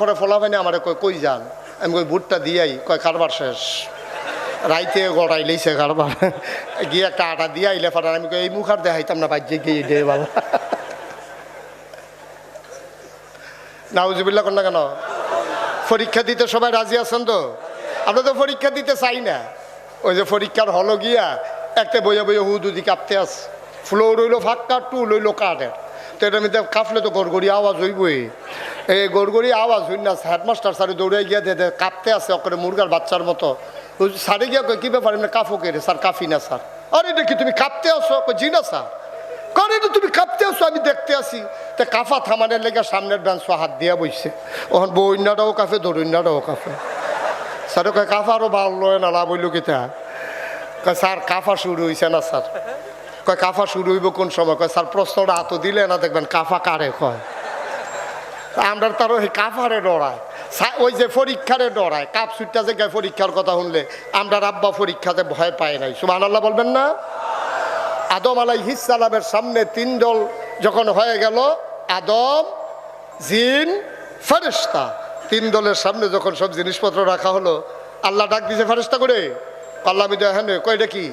পরে ফলা পাইনি, আমার কই কই যান? আমি কই, ভুট্টা দিয়াই কয়, কারবার শেষ। রাইতে গড়াই লইছে কারবার। গিয়ে একটা আটা দিয়ে আইলে ফাটার, আমি কই, এই মুখ আর দেখাইতাম না, বাজ্যে গিয়ে দিয়ে ভালো নাউজুবিল্লা না কেন? পরীক্ষা দিতে সবাই রাজি আছেন তো? আমরা তো পরীক্ষা দিতে চাই না। ওই যে পরীক্ষার হলো গিয়া, একটা বইয়া বইয়া হুদুদি কাঁপতে আস ফ্লোর রইল ফাঁকা টু লইলো কাঠের। তো এটার মধ্যে কাঁপলে তো গড়গড়ি আওয়াজ হইবই। এই গড়গড়ি আওয়াজ হই না, হেডমাস্টার স্যারে দৌড়ে গিয়া দে কাঁপতে আছে ওখানে মুরগার বাচ্চার মতো। স্যারে গিয়া কী ব্যাপার, এমনি কাফো কে রে? স্যার, কাফি না, স্যার? আরে এটা কি তুমি কাঁপতে আসো জি না, স্যার। কারণ এটা তুমি কাঁপতে আসো আমি দেখতে আসি তা কাফা থামানের লেগে সামনের বেঞ্চ হাত দিয়া বইছে। ওখান বইনাটাও কাফে দরুইনাটাও কাফে। স্যার কয়, কাফা আরও ভালো লয় না, লাভ হইল কিতা? স্যার, কাফা শুরু হয়েছে না, স্যার। কয়, কাফা শুরু হইব কোন সময়? কয়, স্যার, প্রশ্নটা হাতও দিলে না, দেখবেন কাফা কারে কয়? আমরা তারও এই কাফারে ডরায় ওই যে পরীক্ষারে ডরায় কাপ সুইটটা যে গায়ে পরীক্ষার কথা শুনলে, আমরা রাব্বা পরীক্ষাতে ভয় পাই নাই। সুবাহ আল্লাহ বলবেন না? আদম আলাই হিসালামের সামনে তিন দল যখন হয়ে গেল, আদম, জিন ফেরেস্তা তিন দলের সামনে যখন সব জিনিসপত্র রাখা হলো, আল্লাহ ডাক দিছে ফেরেস্তা করে? আল্লাহ হ্যাঁ কই এটা কি?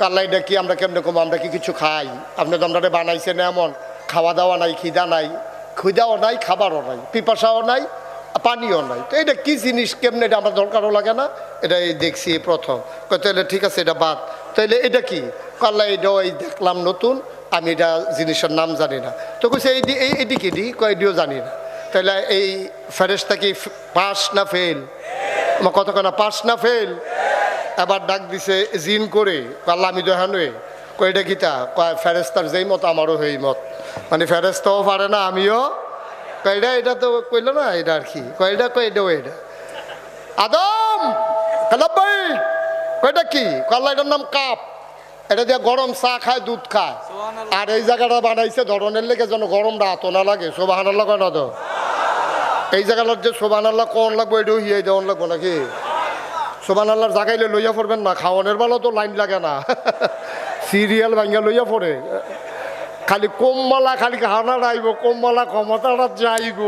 কাল্লা এটা কি আমরা কেমনে কম? আমরা কি কিছু খাই? আপনি তো আমরা বানাইছেন এমন। খাওয়া দাওয়া নাই, খিদা নাই। খিদাও নাই, খাবারও নাই, পিপাসাও নাই, পানিও নাই। তো এটা কি জিনিস? কেমনে এটা আমার দরকারও লাগে না? এটা এই দেখছি প্রথম তাহলে ঠিক আছে, এটা বাদ। তাইলে এটা কি? কাল্লা এটাও এই দেখলাম নতুন, আমি এটা জিনিসের নাম জানি না। তো কইছে, এই এই এটি কি দি? কয়, এটিও জানি না। তাহলে এই ফেরেস্তা কি পাস না ফেল? আমার কতক্ষণ পাস না ফেল? এবার ডাক দিছে জিন করে? কাল্লা আমি দেখানোয়ে কয়টা গীতা কয় ফেরেস্তার যেই মত আমারও সেই মত। মানে ফেরেস্তাও পারে না আমিও। কয়টা এটা তো কইল না এটা আর কি? কয়টা কয়টাও এটা আদম কালাব্বাই কয়টা কি? কাল্লা এটার নাম কাপ। এটা দিয়ে গরম চা খায় দুধ খায়। আর এই জায়গাটা বানাইছে ধরনের লেগে যেন গরমটা এত না লাগে। সোবাহান আল্লাহ কয় না তো? এই জায়গাটার যে সোবান আল্লাহ কোন লাগবো এটাও হিয়াই দেওয়ান লাগবো নাকি? সোবান আল্লাহর জাগাইলে লইয়া পড়বেন না, খাওয়ানোর বেলা তো লাইন লাগে না। সিরিয়াল ভাঙ্গা লইয়া পড়ে খালি কমমালা খালি হানা রাইব কমমালা ক্ষমতাটা যাইব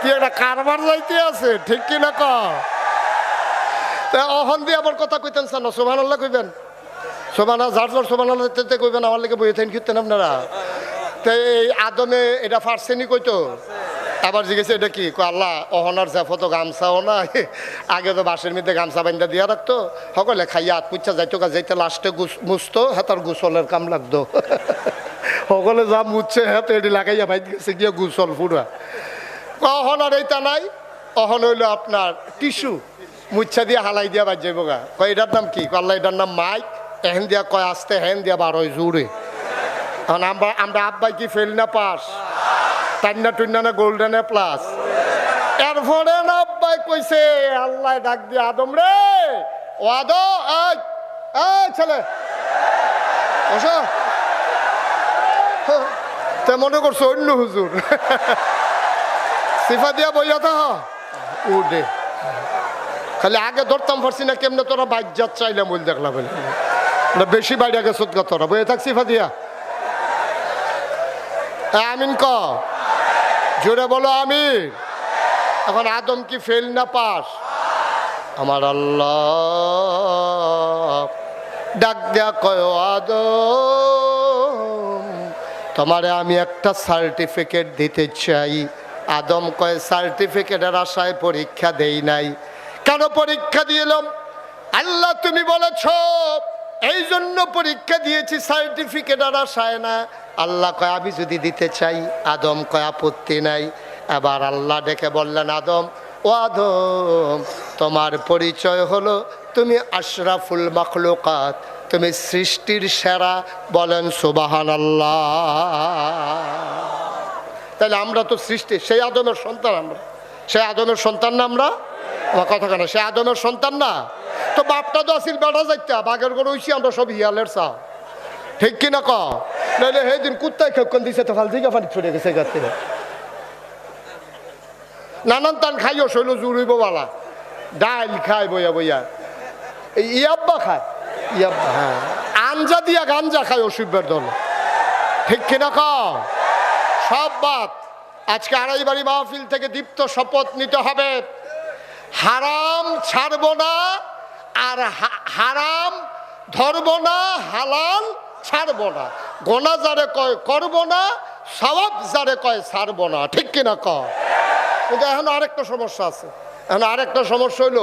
কি একটা কারবার যাইতে আছে, ঠিক কি না অহন দিয়ে আবার কথা কইতেন না সোবান আল্লাহ কইবেন। সোবান যার যার সোবান আল্লাহ কইবেন আমার লেগে বইয়ে থাকেন কীর্তেন আপনারা? তো এই আদমে, এটা ফার্সেনি কইতো? আবার জিজ্ঞেস এটা কি? আল্লাহ, অহনার জাফত গামছাও না আগে তো বাসের মধ্যে গামছা বান্ধা দিয়া রাখতো। সকলে খাইয়া আত পুচ্ছা যাইতো গা যাইতে লাস্টে মুছতো হাতার গুসলের কাম লাগতো। সকলে যা মুছছে হাতে এটি লাগাইয়া বাইত গেছে, গিয়ে গুসল ফুরা অহনার এইটা নাই, অহন হইল আপনার টিস্যু। মুচ্ছা দিয়ে হালাই দিয়া বাজ যাইব গা। কয়, এটার নাম কি? আল্লাহ, এটার নাম মাইক। এহেন দিয়া কয়, আসতে হেন দিয়া বারোয় জুড়ে। আমরা আমরা আব্বাই কি ফেল না পাস? টান্না টুন্না না গোল্ডেনে প্লাস। এরপরে না আব্বাই কইছে, আল্লাহ ডাক দিয়ে আদম রে, ও আদম, এই এই ছেলে। বসো। তে মনে করছ অন্য হুজুর। সিফা দিয়া বইয়া থা উডে খালি আগে ধরতাম পারছি না কেমনে তোরা বাইক যাত চাইলাম বলে দেখলাম না, বেশি বাইরে গেছ তোরা। বইয়া থাক সিফা দিয়া। আমিন ক। জোরে বলো আমি এখন আদম কি ফেল না পাস? আমার আল্লাহ, ডাক দেয়া কয় আদম, তোমারে আমি একটা সার্টিফিকেট দিতে চাই। আদম কয় সার্টিফিকেটের আশায় পরীক্ষা দেই নাই। কেন পরীক্ষা দিলাম আল্লাহ তুমি বলেছ এই জন্য পরীক্ষা দিয়েছি সার্টিফিকেট আর আসায় না। আল্লাহ কয়, আমি যদি দিতে চাই, আদম কয়, আপত্তি নাই। এবার আল্লাহ ডেকে বললেন, আদম, ও আদম, তোমার পরিচয় হলো তুমি আশরাফুল মখলুকাত, তুমি সৃষ্টির সেরা, বলেন সুবাহান আল্লাহ তাহলে আমরা তো সৃষ্টি, সেই আদমের সন্তান আমরা। সেই আদমের সন্তান না আমরা আমার? কথা কেন সে আদমের সন্তান না। তো বাপটা তো আসিল বেটা যাইতা, বাঘের গরু হইছি, আমরা সব হিয়ালের চা ঠিক কিনা ক নাহলে দিন কুত্তায় খেপকন দিছে তো ফাল দিকে পানি ছুটে গেছে গাতে নানান টান খাইও, শৈল জুড়িব বালা। ডাইল খায় বইয়া বইয়া। ইয়াব্বা খায়। ইয়াব্বা হ্যাঁ। আঞ্জা দিয়া গাঞ্জা খায় অসুখের দল। ঠিক কিনা ক সব বাদ আজকে আড়াইবাড়ি মাহফিল থেকে দীপ্ত শপথ নিতে হবে। হারাম ছাড়বো না, আর হারাম ধরব না, হালাল ছাড়বো না। গোনা যারে কয় করব না সবাব যারে কয় ছাড়বো না। ঠিক কিনা কয় কিন্তু এখন আরেকটা সমস্যা আছে। এখন আরেকটা সমস্যা হইল,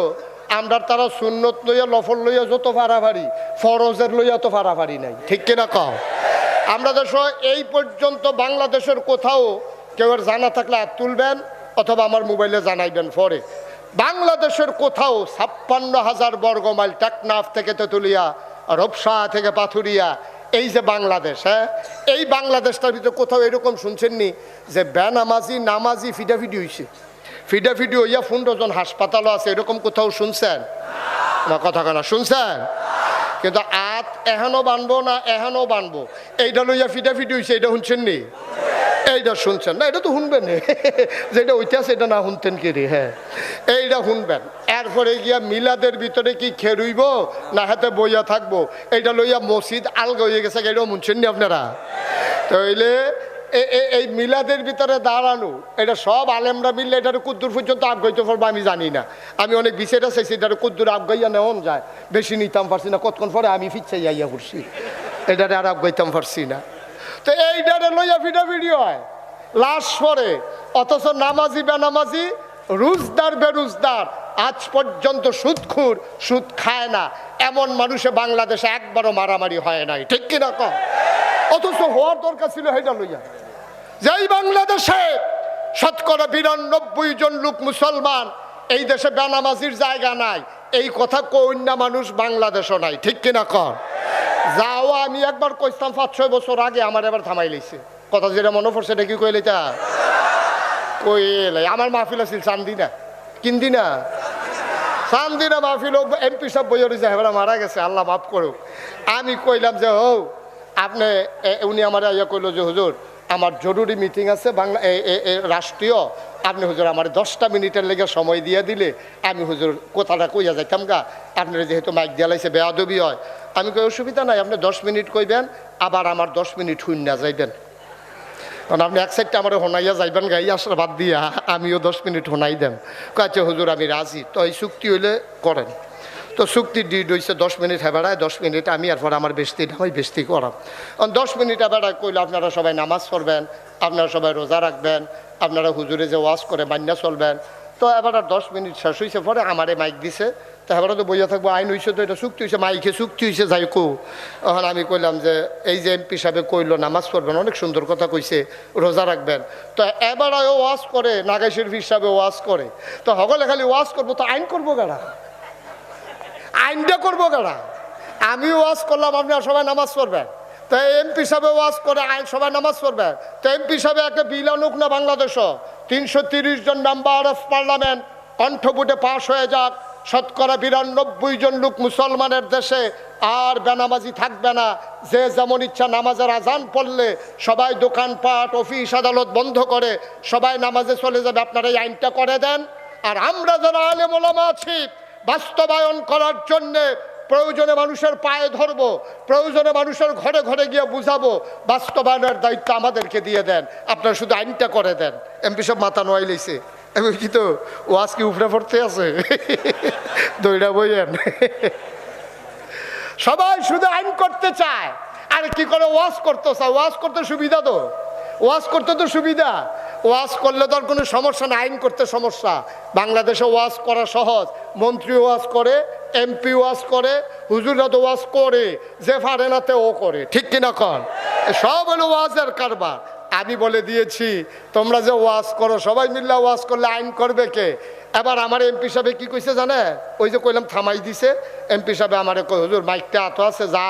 আমরা তারা সুন্নত লইয়া লফল লইয়া যত ফাড়াফাড়ি ফরজের লইয়া তো ফাড়াফাড়ি নাই। ঠিক কিনা কও আমরা দেশ এই পর্যন্ত বাংলাদেশের কোথাও কেউ জানা থাকলে হাত তুলবেন, অথবা আমার মোবাইলে জানাইবেন পরে। বাংলাদেশের কোথাও ছাপ্পান্ন হাজার বর্গ মাইল টেকনাফ থেকে তেতুলিয়া, রূপসা থেকে পাথুরিয়া, এই যে বাংলাদেশ হ্যাঁ? এই বাংলাদেশটার ভিতরে কোথাও এরকম শুনছেননি যে বেনামাজি, নামাজি ফিডাফিডি হইছে? ফিডাফিডি হইয়া ফুন্ডজন হাসপাতালও আছে, এরকম কোথাও শুনছেন? না, কথা কেনা শুনছেন? কিন্তু আত এহেনও বানবো না এহানো বানবো? এইটা লইয়া ফিডাফিডি হইছে এটা শুনছেন নি এইটা শুনছেন? না, এটা তো শুনবেন যেটা আছে এটা না শুনতেন কি রে? হ্যাঁ। এইটা শুনবেন। এরপরে গিয়া মিলাদের ভিতরে কি খেরুইব না, হাতে বইয়া থাকব। এইটা লইয়া মসজিদ আলগা হয়ে গেছে এটাও শুনছেন নি আপনারা? তাইলে এই মিলাদের ভিতরে দাঁড়ানো এটা সব আলেমরা মিললে এটার কুদ্দুর পর্যন্ত আবগাইতে পারব আমি জানি না। আমি অনেক বিষয়টা চাইছি এটার কুদ্দুর আবগাইয়া নেওয়ান যায়। বেশি নিতাম পারছি না, কতক্ষণ পরে আমি ফিরছে যাইয়া পড়ছি। এটারে আর আবগাইতাম পারছি না। তো এই এইটারে লইয়া ফিটা ভিডিও হয়। লাশ পরে অথচ নামাজি বেনামাজি, রুজদার বেরুজদার, আজ পর্যন্ত সুদখুর, সুদ খায় না। এমন মানুষে বাংলাদেশে একবারও মারামারি হয় নাই। ঠিক কিনা কম অথচ হওয়ার দরকার ছিল সেটা লইয়া। যেই বাংলাদেশে শতকরা বিরানব্বই জন লোক মুসলমান, এই দেশে বেনামাজির জায়গা নাই। এই কথা কন্যা মানুষ বাংলাদেশও নাই। ঠিক কিনা কর যাও, আমি একবার কইতাম পাঁচ ছয় বছর আগে আমার এবার থামাই লইছে। কথা যেটা মনে পড়ছে এটা কি কইলে কই কইলে, আমার মাহফিল আছিল, চান্দি না। কিন্দি না। চান্দি না মাহফিল এমপি সব বইয়ের যে হেবরা মারা গেছে, আল্লাহ মাফ করুক। আমি কইলাম যে হো আপনি উনি আমার ইয়ে কইলো যে, হুজুর আমার জরুরি মিটিং আছে, বাংলা রাষ্ট্রীয়। আপনি হুজুর আমার দশটা মিনিটের লেগে সময় দিয়ে দিলে, আমি হুজুর কথাটা কইয়া যাইতাম গা। আপনার যেহেতু মাইক দিয়ালাইছে বেয়াদবি হয়। আমি কই, অসুবিধা নাই, আপনি দশ মিনিট কইবেন, আবার আমার দশ মিনিট শূন্য যাইবেন। কারণ আপনি এক সাইডটা আমার হোনাইয়া যাইবেন গাই আসলে বাদ দিয়া, আমিও দশ মিনিট হোনাই দেন কাছে হুজুর, আমি রাজি। তো এই চুক্তি হইলে করেন। তো চুক্তি ডিড হয়েছে দশ মিনিট হেবেড়ায় দশ মিনিট আমি এরপর আমার বেস্তি নামাই বেস্তি করাম। দশ মিনিট হেবেড়ায় কইলে, আপনারা সবাই নামাজ পড়বেন, আপনারা সবাই রোজা রাখবেন, আপনারা হুজুরে যে ওয়াজ করে মান্যা চলবেন। তো এবার আর দশ মিনিট শেষ হয়েছে পরে আমারে মাইক দিছে। তো এবার তো বইয়া থাকব, আইন হয়েছে তো এটা চুক্তি হয়েছে মাইকে চুক্তি হয়েছে যাই কো। তখন আমি কইলাম যে, এই যে এমপি সাহেব কইলো, নামাজ পড়বেন, অনেক সুন্দর কথা কইছে, রোজা রাখবেন। তো এবার ওয়াজ করে নাগাই শরীফ হিসাবে ওয়াজ করে। তো হগলে খালি ওয়াজ করব, তো আইন করব গাড়া আইনটা করব গাড়া আমি ওয়াজ করলাম আপনারা সবাই নামাজ পড়বেন। তো এমপি সাহেব ওয়াজ করে, আইন সবাই নামাজ পড়বেন। তো এমপি সাহেব একটা বিল আনুক না বাংলাদেশও তিনশো জন মেম্বার অফ পার্লামেন্ট কণ্ঠভোটে পাশ হয়ে যাক। শতকরা বিরানব্বই জন লোক মুসলমানের দেশে আর বেনামাজি থাকবে না। যে যেমন ইচ্ছা নামাজের আজান পড়লে সবাই দোকানপাট, অফিস, আদালত বন্ধ করে সবাই নামাজে চলে যাবে। আপনারা এই আইনটা করে দেন। আর আমরা যারা আলেম আছি বাস্তবায়ন করার জন্যে প্রয়োজনে মানুষের পায়ে ধরবো, প্রয়োজনে মানুষের ঘরে ঘরে গিয়ে বুঝাবো, বাস্তবায়নের দায়িত্ব আমাদেরকে দিয়ে দেন। আপনারা শুধু আইনটা করে দেন। এমপি সব মাথা নোয়াই লইছে। আমি কি তো ওয়াজ কি উপরে পড়তে আছে? দইটা বইয়েন। সবাই শুধু আইন করতে চায়। আর কি করে ওয়াশ করতে চায়? ওয়াজ করতে সুবিধা তো। ওয়াজ করতে তো সুবিধা। ওয়াজ করলে তো আর কোনো সমস্যা না, আইন করতে সমস্যা। বাংলাদেশে ওয়াজ করা সহজ। মন্ত্রী ওয়াজ করে, এমপি ওয়াজ করে হুজুরা তো ওয়াজ করে, যে পারে না ও করে। ঠিক কিনা কর সব হলো ওয়াজের কারবার। আমি বলে দিয়েছি, তোমরা যে ওয়াজ করো, সবাই মিল্লা ওয়াজ করলে আইন করবে কে? এবার আমার এমপি সাহেব কি কইছে জানে? ওই যে কইলাম, থামাই দিছে। এমপি সাহেব আমার হুজুর, মাইকটা এত আছে, যা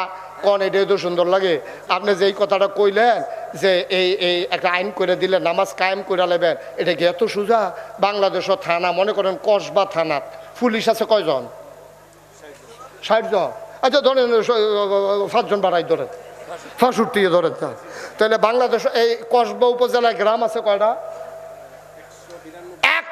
কন, এটাই তো সুন্দর লাগে। আপনি যেই কথাটা কইলেন যে এই এই একটা আইন করে দিলে, নামাজ কায়েম করে নেবেন, এটা কি এত সোজা? বাংলাদেশও থানা, মনে করেন কসবা থানার পুলিশ আছে কয়জন? ষাট জন। আচ্ছা ধরেন সাতজন বাড়াই ধরেন দিয়ে ধরেন। তাহলে বাংলাদেশ, এই কসবা উপজেলায় গ্রাম আছে কয়টা?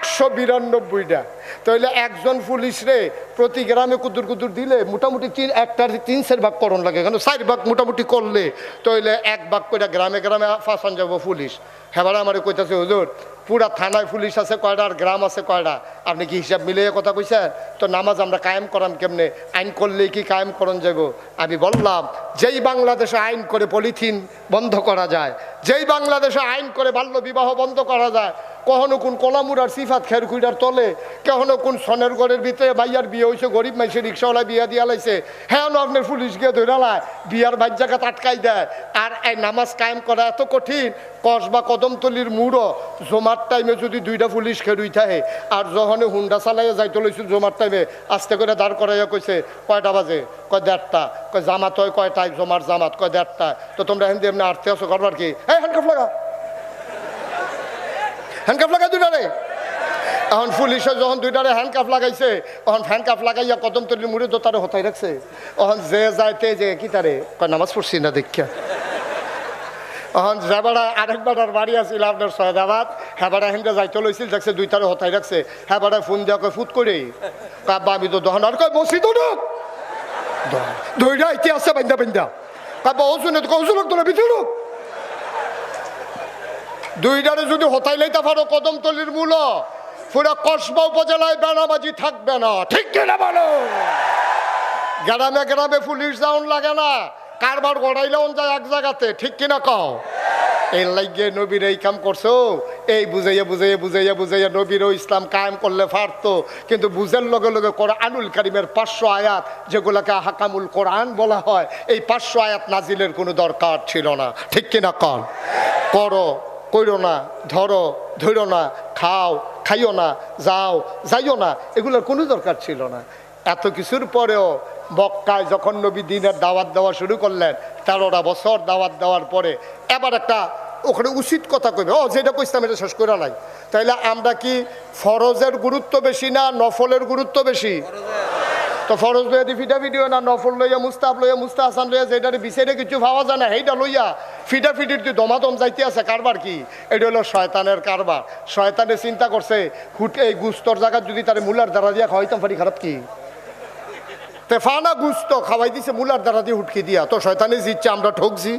একশো বিরানব্বইটা। তাহলে একজন পুলিশ রে প্রতি গ্রামে কুদুর কুদুর দিলে মোটামুটি তিন একটার তিন চার ভাগ করণ লাগে। কেন চার ভাগ মোটামুটি করলে তাহলে এক ভাগ করে গ্রামে গ্রামে ফাঁসান যাব পুলিশ। হেবার আমার কইতাছে, হুজুর পুরা থানায় পুলিশ আছে কয়টা আর গ্রাম আছে কয়টা আপনি কি হিসাব মিলিয়ে কথা কইছেন? তো নামাজ আমরা কায়েম করাম কেমনে? আইন করলে কি কায়েম করন যাব আমি বললাম, যেই বাংলাদেশে আইন করে পলিথিন বন্ধ করা যায়, যেই বাংলাদেশে আইন করে বাল্য বিবাহ বন্ধ করা যায়, কখনো কোন কলামুরার সিফাত খের খুঁড়ার তলে, কখনো কোন সনের ঘরের ভিতরে মাইয়ার বিয়ে হয়েছে গরিব মাইসে রিক্সাওয়ালা বিয়া দিয়া লাইছে হ্যাঁ আপনার পুলিশ গিয়ে ধরে লায়, বিয়ার বাইর জায়গা আটকাই দেয়। আর এই নামাজ কায়েম করা এত কঠিন, কস বা কদমতলির মুড়ো জমার টাইমে যদি দুইটা পুলিশ খেরুই থাকে, আর যখন হুন্ডা চালাইয়া যাইতে লইছিল জমার টাইমে আস্তে করে দাঁড় করাইয়া কইছে কয়টা বাজে? কয় দেড়টা। কয় জামাত হয় কয়টায় জমার জামাত, কয় দেড়টা। তো তোমরা হিন্দি এমনি আটতে আসো করবার কি? এই হ্যান্ডকাফ লাগা। হ্যান্ডকাফ লাগা দুইটারে এখন পুলিশে যখন দুইটারে হ্যান্ডকাফ লাগাইছে তখন হ্যান্ডকাফ লাগাইয়া কদম তলির মুড়ে দোতারে হতাই রাখছে তখন যে যাইতে যে কি তারে কয়, নামাজ পড়ছি না দেখা এখন যেবারা আরেকবার বাড়ি আছিল, আপনার সয়দাবাদ। হেবারা হেন্দে যাইতে লইছিল দেখছে দুইটারে হতাই রাখছে। হেবারা ফোন দেওয়া কয় ফুট করে কাব্বা আমি তো দহন আর কয়, বসি তো ঢুক। ধৈর্য ইতি আছে বান্ধা বান্ধা কাব্বা শুনে তো কৌশল তোলা ভিতরে ঢুক দুইটারে যদি হতাই লাইতে পারো কদমতলির মূল। পুরো কসবা উপজেলায় বেড়াবাজি থাকবে না। ঠিক কিনা বলো। গ্রামে গ্রামে পুলিশ যাওন লাগে না। কারবার গড়াইলেও যায় এক জায়গাতে। ঠিক কিনা কও। এই লাগিয়ে নবীর এই কাম করছ? এই বুঝাইয়া বুঝাইয়া বুঝাইয়া বুঝাইয়া নবীরও ইসলাম কায়েম করলে পারতো। কিন্তু বুঝের লগে লগে কোরআনুল কারিমের পাঁচশো আয়াত, যেগুলোকে হাকামুল কোরআন বলা হয়, এই পাঁচশো আয়াত নাজিলের কোনো দরকার ছিল না। ঠিক কিনা কন? করো, কইরো না, ধরো ধরো না, খাও, খাইও না, যাও, যাইও না, এগুলোর কোনো দরকার ছিল না। এত কিছুর পরেও মক্কায় যখন নবী দিনের দাওয়াত দেওয়া শুরু করলেন, তেরোটা বছর দাওয়াত দেওয়ার পরে এবার একটা ওখানে উচিত কথা কইবে, ও যেটা কইতাম এটা শেষ করে নাই। তাইলে আমরা কি ফরজের গুরুত্ব বেশি না নফলের গুরুত্ব বেশি? তো ফরজ লইয়া দি ফিটা ভিডিও না, নফল লইয়া মুস্তাফ লইয়া মুস্তা হাসান লইয়া, যেটার বিচারে কিছু ভাবা যায় না, সেইটা লইয়া ফিটা ফিটির তুই দমাদম যাইতে আছে? কারবার কি? এটা হলো শয়তানের কারবার। শয়তানে চিন্তা করছে, হুট এই গুস্তর জায়গা যদি তার মুলার দ্বারা দিয়া খাওয়াইতাম পারি খারাপ কি? তেফানা গুস্ত খাওয়াই দিছে, মুলার দ্বারা দিয়ে উঠকি দিয়া। তো শয়তানে জিতছে, আমরা ঠকছি।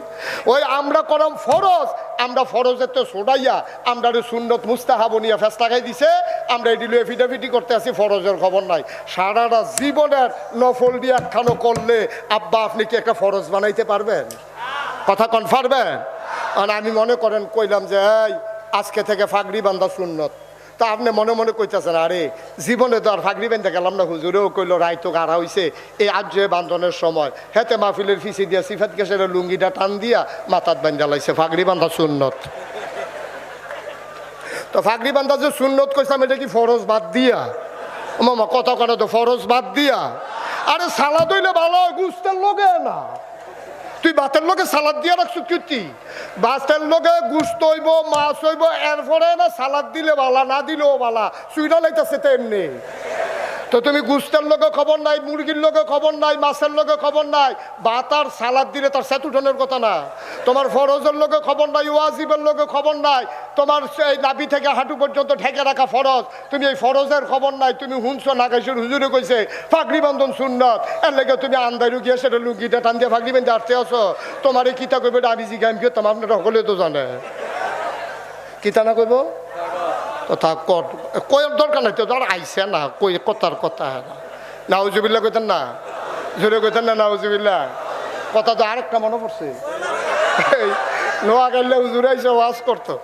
ওই আমরা করম ফরজ, আমরা ফরজের তো সোডাইয়া, আমরা সুন্নত মুস্তাহাব নিয়ে ফেস লাগাই দিছে, আমরা এটি লুয়ে করতে আছি ফরজের খবর নাই। সারাটা জীবনের নফল দিয়ে একখানো করলে, আব্বা, আপনি কি একটা ফরজ বানাইতে পারবেন? কথা কন পারবেন আর আমি মনে করেন, কইলাম যে, এই, আজকে থেকে ফাগড়ি বান্ধা সুন্নত। তা আপনি মনে মনে কইতেছেন, আরে, জীবনে তো আর ফাগড়ি বেঁধে গেলাম না হুজুরেও কইলো রায়তো গাড়া হইছে, এই আজ্য বান্ধনের সময়। হেতে মাহফিলের ফিসি দিয়া সিফাত কেসের লুঙ্গিটা টান দিয়া মাথাত বান্ধা লাইছে ফাগড়ি বান্ধা সুন্নত। তো ফাগড়ি বান্ধা যে সুন্নত কইসাম এটা কি ফরজ বাদ দিয়া? মামা কথা কথা তো ফরজ বাদ দিয়া? আরে, সালাদ হইলে ভালো গুস্তের লগে না। তুই বাতের লোকে সালাদ দিয়ে রাখছো কীর্তি বাতের লোকে গুস্ত হইব, মাছ হইব, এরপরে না সালাদ দিলে বালা, না দিলেও বালা। সুইটা লাইতেছে তো এমনি তো তুমি গুস্তের লোকে খবর নাই, মুরগির লোকে খবর নাই, মাছের লোকে খবর নাই ভাত আর সালাদ দিলে তার সেতু উঠানোর কথা না। তোমার ফরজের লোকে খবর নাই, ওয়াজিবের লোকে খবর নাই, তোমার এই নাভি থেকে হাঁটু পর্যন্ত ঠেকে রাখা ফরজ। তুমি এই ফরজের খবর নাই, তুমি হুনছো নাগাইশুর হুজুরে কইছে, ফাগরি বান্ধন সুন্নত। এর লেগে তুমি আন্দাই গিয়ে সেটা লুঙ্গিটা টান দিয়ে ফাগরি বান্ধে আসতে আসো তোমার এই কিতা কইবে আমি জিগাম কি তোমার সকলে তো জানে। কিতা না কইব? কথা কত কয়ের দরকার নাই তো, ধর আইসে না, কই কথার কথা নাউজুবিল্লা কইতেন না, জোরে কইতেন না নাউজুবিল্লা কথা তো আরেকটা মনে পড়ছে। নোয়া গাইলে হুজুর আইসে ওয়াজ করতো।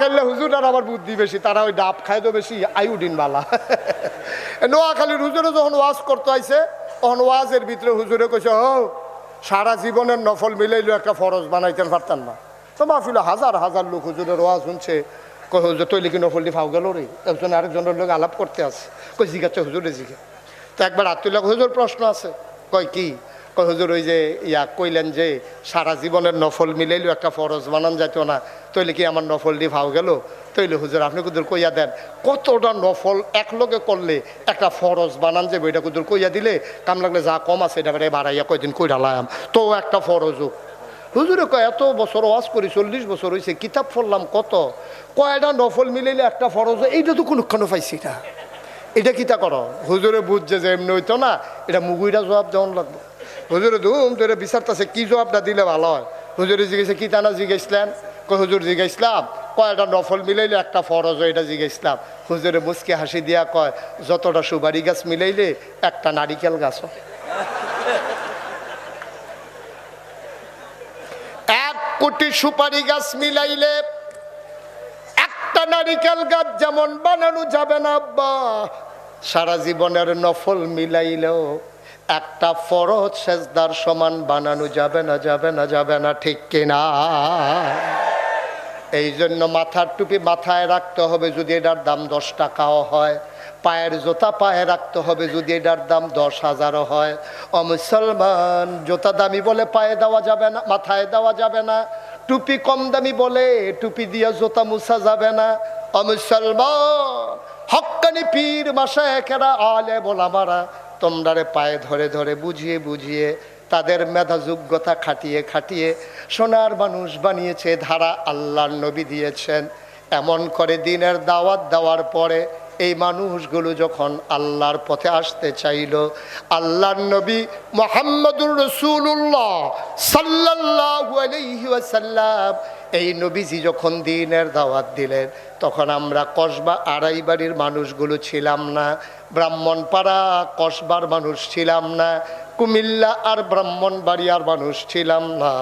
গাইলে হুজুর আর আবার বুদ্ধি বেশি, তারা ওই ডাব খাই তো বেশি আইউডিন বালা। নোয়াখালীর হুজুরে যখন ওয়াজ করতে আইছে, তখন ওয়াজের ভিতরে হুজুরে কইছে, ও, সারা জীবনের নফল মিলাইলো একটা ফরজ বানাইতেন পারতেন না। তো মাহফিলে হাজার হাজার লোক হুজুরের ওয়াজ শুনছে। কই হুজুর তৈলি কি নফল দিয়ে ফাও গেল রে একজন আরেকজনের লোক আলাপ করতে আছে কই জিজ্ঞাসা হুজুরে জিজ্ঞে তো একবার আত্মীয় হুজুর, প্রশ্ন আছে। কয়, কি? কয়, হুজুর, ওই যে ইয়া কইলেন যে সারা জীবনের নফল মিলাইলেও একটা ফরজ বানান যাইতো না। তৈলে কি আমার নফল দিয়ে ফাও গেল? তৈলে, হুজুর, আপনি কুদুর কইয়া দেন। কতটা নফল একলগে করলে একটা ফরজ বানান যাবে এটা কুদুর কইয়া দিলে? কাম লাগলে যা কম আছে, এটা বাড়াইয়া কয়দিন কইরা লাম তো একটা ফরজ হোক হুজুরে কয়, এত বছর ওয়াজ করি, চল্লিশ বছর হয়েছে কিতাব পড়লাম কত? কয়টা নফল মিলাইলে একটা ফরজ এইটা তো কোনোক্ষণ পাইছি না। এটা কিতা করো? হুজুরে বুঝছে যে এমনি হইতো না, এটা মুগুইটা জবাব দেওয়ান লাগবে। হুজুরে ধুম ধরে বিচারতেছে, কি জবাবটা দিলে ভালো হয়? হুজুরে জিজ্ঞেসে, কি তানা জিজ্ঞেসলেন? কই হুজুর জিজ্ঞাসলাম কয়টা নফল মিলাইলে একটা ফরজ এটা জিজ্ঞাসলাম। হুজুরে মুসকে হাসি দিয়া কয়, যতটা সুবারি গাছ মিলাইলে একটা নারিকেল গাছ হয় এক কোটি সুপারি গাছ মিলাইলে একটা নারিকেল গাছ যেমন বানানো যাবে না, আব্বা। সারা জীবনের নফল মিলাইলেও একটা ফরজ সেজদার সমান বানানো যাবে না যাবে না যাবে না, ঠিক কিনা এই জন্য মাথার টুপি মাথায় রাখতে হবে যদি এটার দাম দশ টাকাও হয়। পায়ের জোতা পায়ে রাখতে হবে যদি এটার দাম দশ হাজারও হয়। ও মুসলমান, জোতা দামি বলে পায়ে দেওয়া যাবে না, মাথায় দেওয়া যাবে না। টুপি কম দামি বলে টুপি দিয়ে জোতা মুছা যাবে না। ও মুসলমান, হক্কানি পীর মাসা একেরা আলে বলামারা তোমরারে পায়ে ধরে ধরে বুঝিয়ে বুঝিয়ে তাদের মেধা যোগ্যতা খাটিয়ে খাটিয়ে সোনার মানুষ বানিয়েছে, ধারা আল্লাহর নবী দিয়েছেন। এমন করে দিনের দাওয়াত দেওয়ার পরে এই মানুষগুলো যখন আল্লাহর পথে আসতে চাইল, আল্লাহর নবী মোহাম্মদুর রসুল্লাহ সাল্লাহ এই নবীজি যখন দিনের দাওয়াত দিলেন, তখন আমরা কসবা আড়াই বাড়ির মানুষগুলো ছিলাম না, ব্রাহ্মণপাড়া কসবার মানুষ ছিলাম না কুমিল্লা আর ব্রাহ্মণবাড়িয়ার মানুষ ছিলাম না।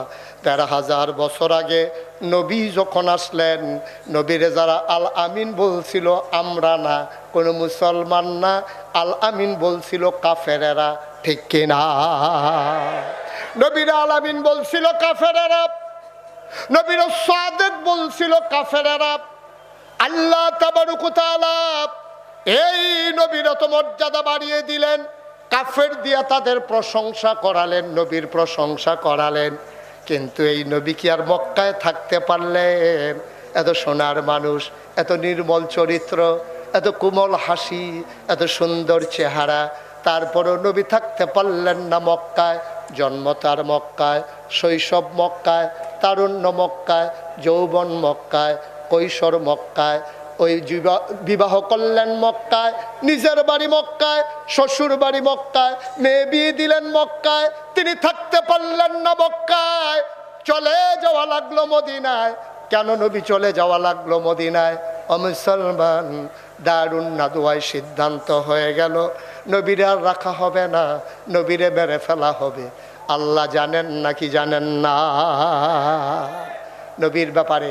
তেরো হাজার বছর আগে নবী যখন আসলেন, নবীরে যারা আল আমিন বলছিল, আমরা না, কোনো মুসলমান না। আল আমিন বলছিল, কাফেরেরা ঠিক কিনা? নবীরা আল আমিন বলছিল, কাফেরেরা। নবীর সাদেক বলছিল, কাফেরেরা। আল্লাহ তাবারুকুতালা এই নবীর তো মর্যাদা বাড়িয়ে দিলেন। কাফের দিয়া তাদের প্রশংসা করালেন, নবীর প্রশংসা করালেন। কিন্তু এই নবী কি আর মক্কায় থাকতে পারলেন? এত সোনার মানুষ, এত নির্মল চরিত্র, এত কোমল হাসি, এত সুন্দর চেহারা। তারপরও নবী থাকতে পারলেন না মক্কায়, জন্ম তার মক্কায়, শৈশব মক্কায়, তারুণ্য মক্কায়, যৌবন মক্কায়, কৈশোর মক্কায় ওই বিবাহ করলেন মক্কায়, নিজের বাড়ি মক্কায়, শ্বশুর বাড়ি মক্কায়, মেয়ে বিয়ে দিলেন মক্কায়, তিনি থাকতে পারলেন না মক্কায়। চলে যাওয়া লাগল মদিনায়। কেন নবী চলে যাওয়া লাগল মদিনায়? মুসলমান দারুণ নাদুয়ায় সিদ্ধান্ত হয়ে গেল। নবীরে আর রাখা হবে না, নবীরে মেরে ফেলা হবে। আল্লাহ জানেন নাকি জানেন না? নবীর ব্যাপারে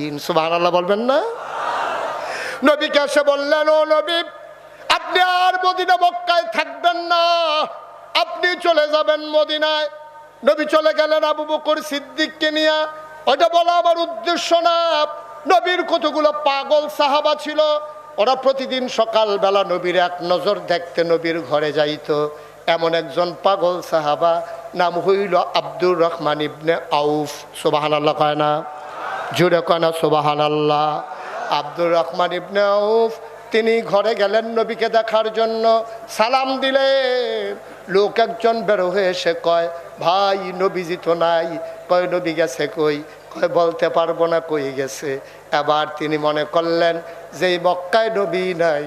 সুবহানাল্লাহ বলবেন না? নবীকে এসে বললেন, ও নবী, আপনি আর মদিনা মক্কায় থাকবেন না। আপনি চলে যাবেন মদিনায়। নবী চলে গেলেন আবু বকর সিদ্দিককে নিয়ে। ওটা বলা আমার উদ্দেশ্য না। নবীর কতগুলো পাগল সাহাবা ছিল। ওরা প্রতিদিন সকালবেলা নবীর এক নজর দেখতে নবীর ঘরে যাইত। এমন একজন পাগল সাহাবা, নাম হইল আব্দুর রহমান ইবনে আউফ। সোবাহান আল্লাহ কয় না? জুড়ে কয় না সোবাহান আল্লাহ আব্দুর রহমান ইবনে আউফ, তিনি ঘরে গেলেন নবীকে দেখার জন্য। সালাম দিলে লোক একজন বেরো হয়ে এসে কয়, ভাই, নবীজি তো নাই। কয়, নবী গেছে কই? কয়, বলতে পারব না কই গেছে। এবার তিনি মনে করলেন যে মক্কায় নবী নাই,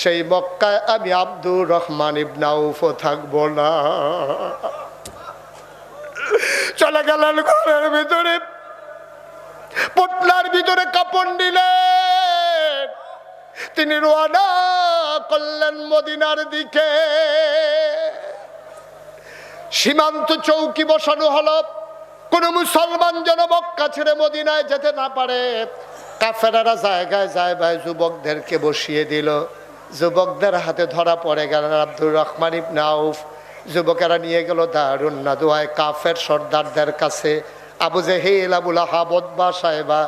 সেই মক্কায় আমি আব্দুর রহমান ইবনাউফও থাকব না। চলে গেলেন ঘরের ভিতরে। পটলার ভিতরে কাপড় নিলেন। তিনি রোয়ানা করলেন মদিনার দিকে। সীমান্ত চৌকি বসানো হলো। কোন মুসলমান যেন মক্কা ছেড়ে মদিনায় যেতে না পারে। কাফেরারা জায়গায় জায়গায় যুবকদেরকে বসিয়ে দিল। যুবকদের হাতে ধরা পড়ে গেলেন আব্দুর রহমান ইবনে আউফ। যুবকেরা নিয়ে গেল দারুণ নাদুয়ায়। কাফের সর্দারদের কাছে আবু জেহেল আবুল আহাবদ বা সাহেবা,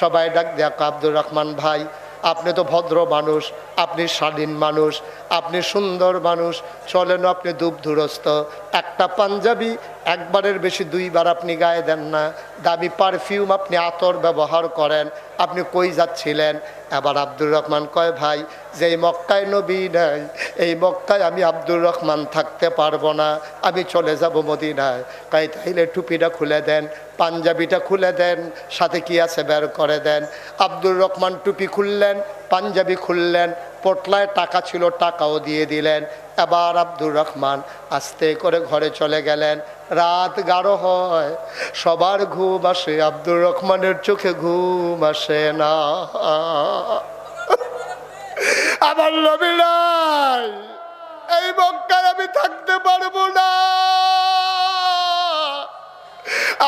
সবাই ডাক দেয়া, আব্দুর রহমান ভাই, আপনি তো ভদ্র মানুষ আপনি স্বাধীন মানুষ, আপনি সুন্দর মানুষ, চলেন আপনি দুপ দুরস্ত একটা পাঞ্জাবি একবারের বেশি দুইবার আপনি গায়ে দেন না। দামি পারফিউম আপনি আতর ব্যবহার করেন। আপনি কই যাচ্ছিলেন? এবার আব্দুর রহমান কয়, ভাই যে এই মক্কায় নবী নাই, এই মক্কায় আমি আব্দুর রহমান থাকতে পারব না। আমি চলে যাব মদিনায়। তাই তাইলে টুপিটা খুলে দেন, পাঞ্জাবিটা খুলে দেন, সাথে কি আছে বের করে দেন। আব্দুর রহমান টুপি খুললেন পাঞ্জাবি খুললেন, পটলায় টাকা ছিল, টাকাও দিয়ে দিলেন। এবার আব্দুর রহমান আস্তে করে ঘরে চলে গেলেন। রাত গাঢ় হয়, সবার ঘুম আসে, আব্দুর রহমানের চোখে ঘুম আসে না। আমার নবী এই মক্কায় আমি থাকতে পারব না।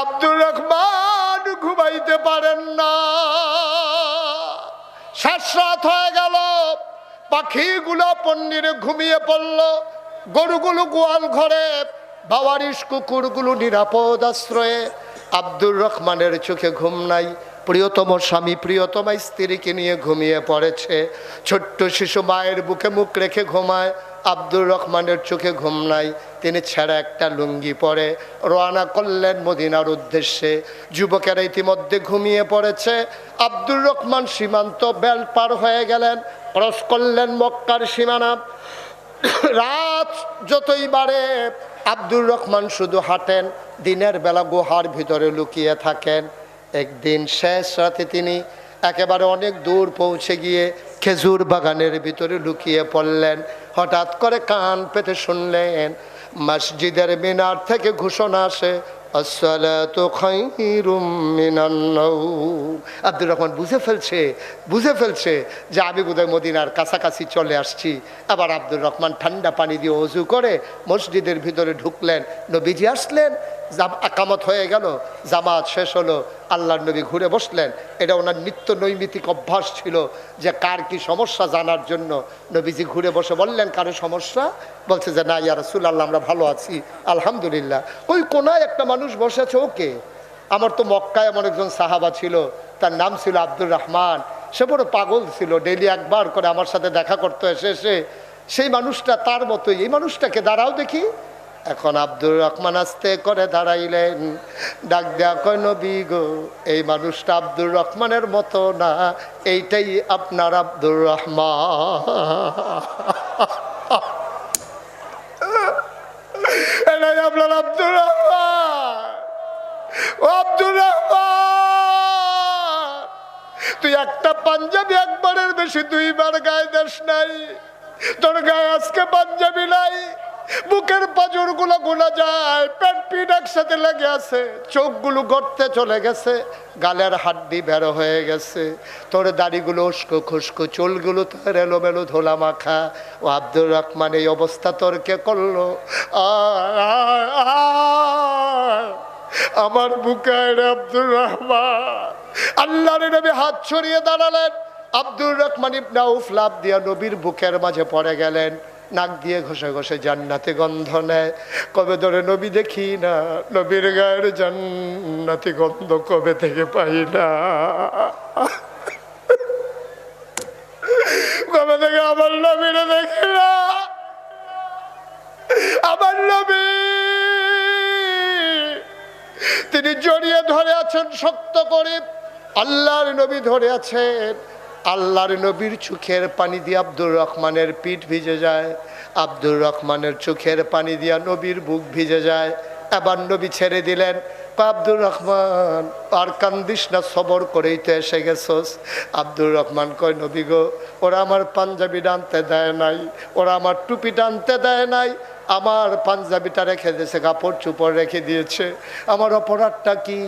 আব্দুর রহমান ঘুমাইতে পারেন না। রাত হয়ে গেল। পাখিগুলো পন্ডিরে ঘুমিয়ে পড়ল। গরুগুলো গোয়াল ঘরে। বাবারিশ কুকুরগুলো নিরাপদ আশ্রয়ে। আব্দুর রহমানের চোখে ঘুম নাই। প্রিয়তম স্বামী প্রিয়তমা স্ত্রীকে নিয়ে ঘুমিয়ে পড়েছে। ছোট্ট শিশু মায়ের বুকে মুখ রেখে ঘুমায়। আব্দুর রহমানের চোখে ঘুম নাই। ছেঁড়া একটা লুঙ্গি পরে রওনা করলেন মদিনার উদ্দেশ্যে। যুবকেরা ইতিমধ্যে ঘুমিয়ে পড়েছে। আব্দুর রহমান সীমান্ত বেল পার হয়ে গেলেন, ক্রস করলেন মক্কার সীমানা। রাত যতই বাড়ে, আব্দুর রহমান শুধু হাঁটেন, দিনের বেলা গুহার ভিতরে লুকিয়ে থাকেন। একদিন শেষ রাতে তিনি একেবারে অনেক দূর পৌঁছে গিয়ে খেজুর বাগানের ভিতরে লুকিয়ে পড়লেন। হঠাৎ করে কান পেতে শুনলেন মসজিদের মিনার থেকে ঘোষণা আসে আব্দুর রহমান বুঝে ফেলছে বুঝে ফেলছে যে আমি বোধহয় মদিনার কাছাকাছি চলে আসছি। আবার আব্দুর রহমান ঠান্ডা পানি দিয়ে অজু করে মসজিদের ভিতরে ঢুকলেন, নবীজি আসলেন আকামত হয়ে গেল, জামাত শেষ হলো আল্লাহর নবী ঘুরে বসলেন। এটা ওনার নিত্য নৈমিতিক অভ্যাস ছিল যে কার কি সমস্যা জানার জন্য নবীজি ঘুরে বসে বললেন, কারও সমস্যা? বলছে যে, না, ইয়া রাসূল আল্লাহ আমরা ভালো আছি, আলহামদুলিল্লাহ। ওই কোনায় একটা মানুষ বসে আছে ওকে। আমার তো মক্কায় এমন একজন সাহাবা ছিল, তার নাম ছিল আব্দুর রহমান। সে বড় পাগল ছিল ডেলি একবার করে আমার সাথে দেখা করতে এসে এসে সেই মানুষটা তার মতোই। এই মানুষটাকে দাঁড়াও দেখি। এখন আব্দুর রহমান আস্তে করে দাঁড়াইলেন। ডাক দেয়া কয়, নবী গো, এই মানুষটা আব্দুর রহমানের মতো না, এইটাই আপনার আব্দুর রহমান। এটাই আপনার আব্দুর রহমান। আব্দুর রহমান, তুই একটা পাঞ্জাবি একবারের বেশি দুইবার গায়ে দেশ নাই। তোর গায়ে আজকে পাঞ্জাবি নাই। বুকের পাজরগুলো গোলা যায় পেট পিট একসাথে লেগে আছে, চোখগুলো গড়তে চলে গেছে, গালের হাড্ডি বেরো হয়ে গেছে, তোর দাড়িগুলো উস্কো খুস্কো, চুলগুলো তোর এলোমেলো ধোলা মাখা, ও আব্দুর রহমান, এই অবস্থা তোর কে করল। আমার বুকে রে আব্দুর রহমান, আল্লাহর নবী হাত ছড়িয়ে দাঁড়ালেন, আব্দুর রহমান ইবনা উফ লাভ দিয়া নবীর বুকের মাঝে পড়ে গেলেন নাক দিয়ে ঘষে ঘষে জান্নাতে গন্ধ নেয়। কবে ধরে নবী দেখি না, নবীর গায়ের জান্নাতি গন্ধ কবে থেকে পাই না। কবে থেকে আমার নবীরে দেখি না, আমার নবী। তিনি জড়িয়ে ধরে আছেন শক্ত করে, আল্লাহর নবী ধরে আছেন। আল্লাহর নবীর চোখের পানি দিয়ে আব্দুর রহমানের পিঠ ভিজে যায়। আব্দুর রহমানের চোখের পানি দিয়া নবীর বুক ভিজে যায়। এবার নবী ছেড়ে দিলেন। আব্দুর রহমান, আর কান্দিস না, সবর করেই তো এসে গেছস। আব্দুর রহমান কয়, নবী গো, ওরা আমার পাঞ্জাবি টানতে দেয় নাই, ওরা আমার টুপি টানতে দেয় নাই, আমার পাঞ্জাবিটা রেখে দিয়েছে, কাপড় চুপড় রেখে দিয়েছে। আমার অপরাধটা কি?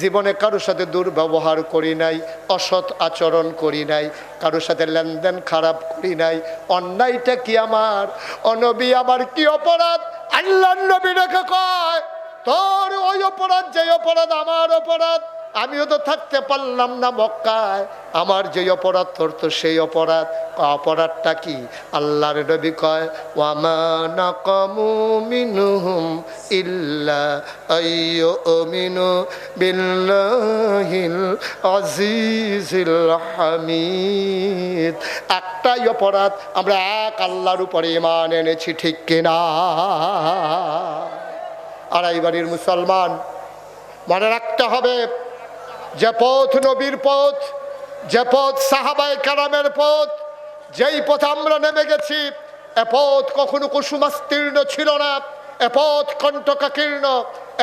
জীবনে কারোর সাথে দুর্ব্যবহার করি নাই, অসৎ আচরণ করি নাই, কারোর সাথে লেনদেন খারাপ করি নাই, অন্যায়টা কি আমার? অনবী আমার কি অপরাধ? আল্লাহ নবী রেখে কয় তোর ওই অপরাধ যে অপরাধ, আমার অপরাধ, আমিও তো থাকতে পারলাম না মক্কায়। আমার যে অপরাধ, তোর তো সেই অপরাধ। অপরাধটা কি? আল্লাহর নবী কয় হামিদ। একটাই অপরাধ, আমরা এক আল্লাহর উপরে ইমান এনেছি, ঠিক কিনা? আড়াই বাড়ির মুসলমান। মনে রাখতে হবে, যে পথ নবীর পথ, যে পথ সাহাবাই কারামের পথ, যেই পথে আমরা নেমে গেছি, এ পথ কখনো কুসুমাস্তীর্ণ ছিল না, এ পথ কণ্ঠকাকীর্ণ,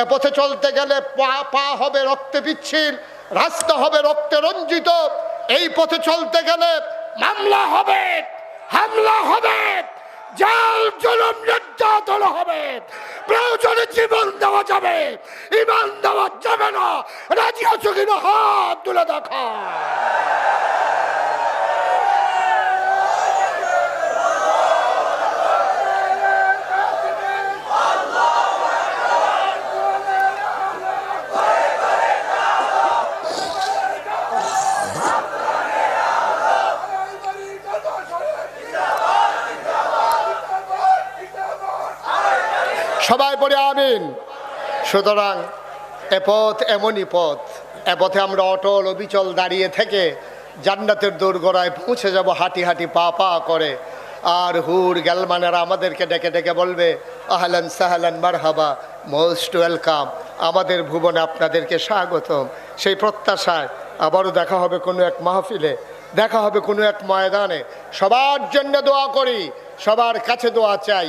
এ পথে চলতে গেলে পা পা হবে রক্তে পিচ্ছিল, রাস্তা হবে রক্তে রঞ্জিত, এই পথে চলতে গেলে মামলা হবে, হামলা হবে। জাল জলম নির্যাতন হবে, প্রয়োজনে জীবন দেওয়া যাবে ইমান দেওয়া যাবে না। রাজি আছো কিনা? হাত তুলে দেখা সবাই পড়ে আমিন। সুতরাং এ পথ এমনই পথ, এ পথে আমরা অটল অবিচল দাঁড়িয়ে থেকে জান্নাতের দোরগোড়ায় পৌঁছে যাব হাঁটি হাঁটি পা পা করে। আর হুর গ্যালমানেরা আমাদেরকে ডেকে ডেকে বলবে, আহলান সাহালান মারহাবা, মোস্ট ওয়েলকাম। আমাদের ভুবনে আপনাদেরকে স্বাগতম। সেই প্রত্যাশায় আবারও দেখা হবে কোনো এক মাহফিলে, দেখা হবে কোনো এক ময়দানে। সবার জন্য দোয়া করি, সবার কাছে দোয়া চাই।